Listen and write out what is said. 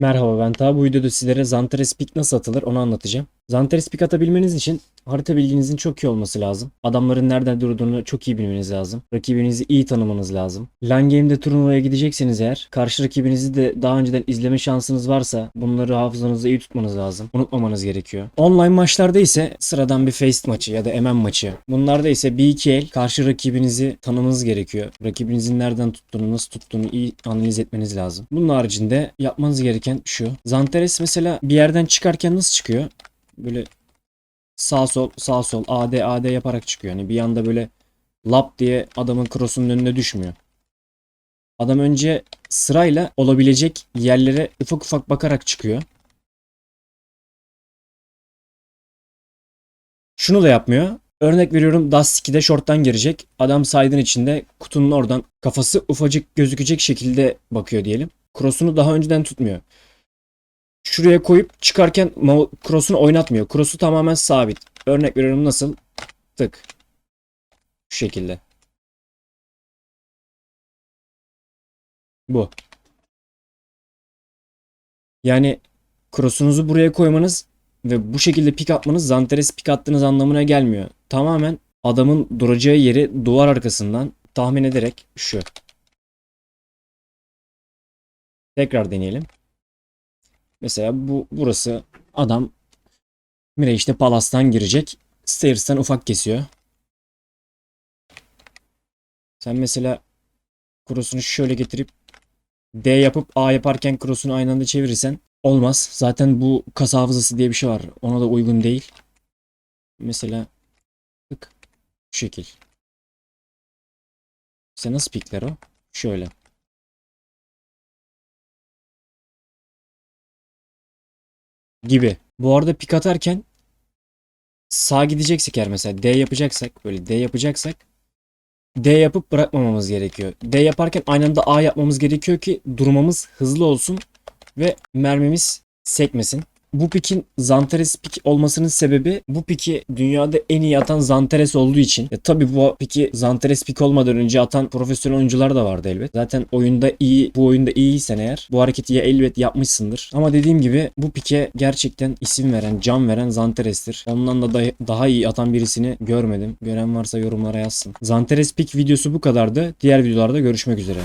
Merhaba ben Ta. Bu videoda sizlere Zantares Peak nasıl atılır onu anlatacağım. Zantares Peak atabilmeniz için harita bilginizin çok iyi olması lazım. Adamların nereden durduğunu çok iyi bilmeniz lazım. Rakibinizi iyi tanımanız lazım. LAN Game'de turnuvaya gidecekseniz eğer karşı rakibinizi de daha önceden izleme şansınız varsa bunları hafızanızda iyi tutmanız lazım. Unutmamanız gerekiyor. Online maçlarda ise sıradan bir Faceit maçı ya da MM maçı. Bunlarda ise bir iki el karşı rakibinizi tanımanız gerekiyor. Rakibinizin nereden tuttuğunu, nasıl tuttuğunu iyi analiz etmeniz lazım. Bunun haricinde yapmanız gereken şu. Zantares mesela bir yerden çıkarken nasıl çıkıyor? Böyle sağ sol sağ sol AD AD yaparak çıkıyor. Yani bir anda böyle lap diye adamın crossunun önüne düşmüyor. Adam önce sırayla olabilecek yerlere ufak ufak bakarak çıkıyor. Şunu da yapmıyor. Örnek veriyorum Dust 2'de short'tan girecek. Adam side'ın içinde kutunun oradan kafası ufacık gözükecek şekilde bakıyor diyelim. Cross'unu daha önceden tutmuyor. Şuraya koyup çıkarken cross'unu oynatmıyor. Cross'u tamamen sabit. Örnek veriyorum nasıl? Tık. Şu şekilde. Bu. Yani cross'unuzu buraya koymanız ve bu şekilde pik atmanız Zantares pik attığınız anlamına gelmiyor. Tamamen adamın duracağı yeri duvar arkasından tahmin ederek şu. Tekrar deneyelim. Mesela bu burası adam Mire işte Palas'tan girecek. Stairs'tan ufak kesiyor. Sen mesela cross'unu şöyle getirip D yapıp A yaparken cross'unu aynı anda çevirirsen olmaz. Zaten bu kas hafızası diye bir şey var. Ona da uygun değil. Mesela tık şu şekil. İşte nasıl pikler o? Şöyle. Gibi. Bu arada pik atarken sağ gideceksek eğer mesela D yapacaksak böyle D yapacaksak D yapıp bırakmamamız gerekiyor. D yaparken aynı anda A yapmamız gerekiyor ki durmamız hızlı olsun ve mermimiz sekmesin. Bu pikin Zantares pik olmasının sebebi bu piki dünyada en iyi atan Zantares olduğu için. E, tabii bu piki Zantares pik olmadan önce atan profesyonel oyuncular da vardı elbet. Zaten oyunda iyi, bu oyunda iyiysen eğer bu hareketi ya elbet yapmışsındır. Ama dediğim gibi bu pike gerçekten isim veren, can veren Zantares'tir. Ondan da daha, iyi atan birisini görmedim. Gören varsa yorumlara yazsın. Zantares pik videosu bu kadardı. Diğer videolarda görüşmek üzere.